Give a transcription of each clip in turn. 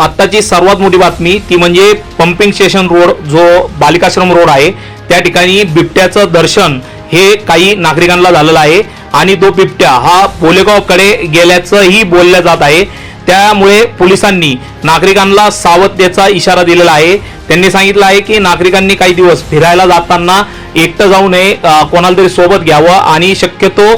आत्ताची सर्वात मोठी बातमी ती म्हणजे पंपिंग स्टेशन रोड जो बालिकाश्रम रोड आहे त्या ठिकाणी बिबट्याचं दर्शन हे काही नागरिकांना झालेलं आहे आणि तो बिबट्या हा बोलेगावकडे गेल्याचंही बोललं जात आहे. त्यामुळे पोलिसांनी नागरिकांना सावधतेचा इशारा दिलेला आहे. त्यांनी सांगितलं आहे की नागरिकांनी काही दिवस फिरायला जाताना एकटं जाऊ नये कोणाला तरी सोबत घ्यावं आणि शक्यतो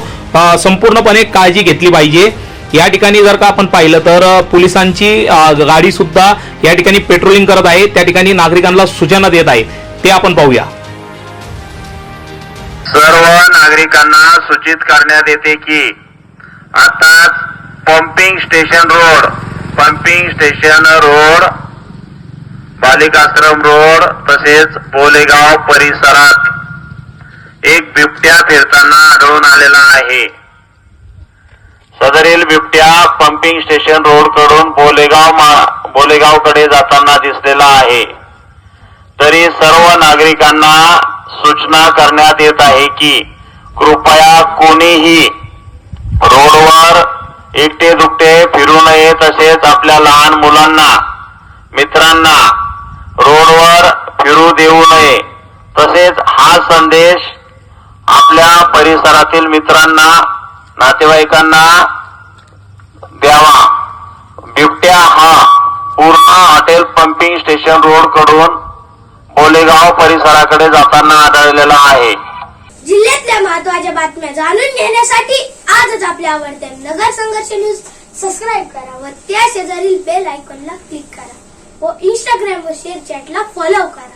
संपूर्णपणे काळजी घेतली पाहिजे. या ठिकाणी जर का आपण पाहिलं तर पोलिसांची गाडी सुद्धा या ठिकाणी पेट्रोलिंग करत आहे. त्या ठिकाणी नागरिकांना सूचना देत आहे. ते आपण पाहूया. सर्व नागरिकांना सूचित करण्यात येते की आताच pumping station road pumping station road बालिकाश्रम road तसेच बोलेगाव परिसरात एक बिबट्या फिरताना आढळून आलेला आहे. सदरील बिबट्या पंपिंग स्टेशन रोडकडून बोलेगाव बोलेगावकडे जाताना दिसलेला आहे. तरी सर्व नागरिकांना सूचना करण्यात येत आहे की कृपया कोणीही रोडवर एकटे दुकटे फिरू नये तसेच आपल्या लहान मुलांना मित्रांना रोडवर फिरू देऊ नये. तसेच हा संदेश आपल्या परिसरातील मित्रांना नातेवाईकांना द्यावा. बिबट्या हा पूर्ण हॉटेल पंपिंग स्टेशन रोडकडून बोलेगाव परिसराकडे जाताना आढळलेला आहे. जिल्ह्यातल्या महत्त्वाच्या बातम्या जाणून घेण्यासाठी आजच आपल्या आवडत्या नगर संघर्ष न्यूज सबस्क्राईब करा व त्या शेजारील बेल आयकॉनला क्लिक करा व इंस्टाग्राम व शेअर चॅटला फॉलो करा.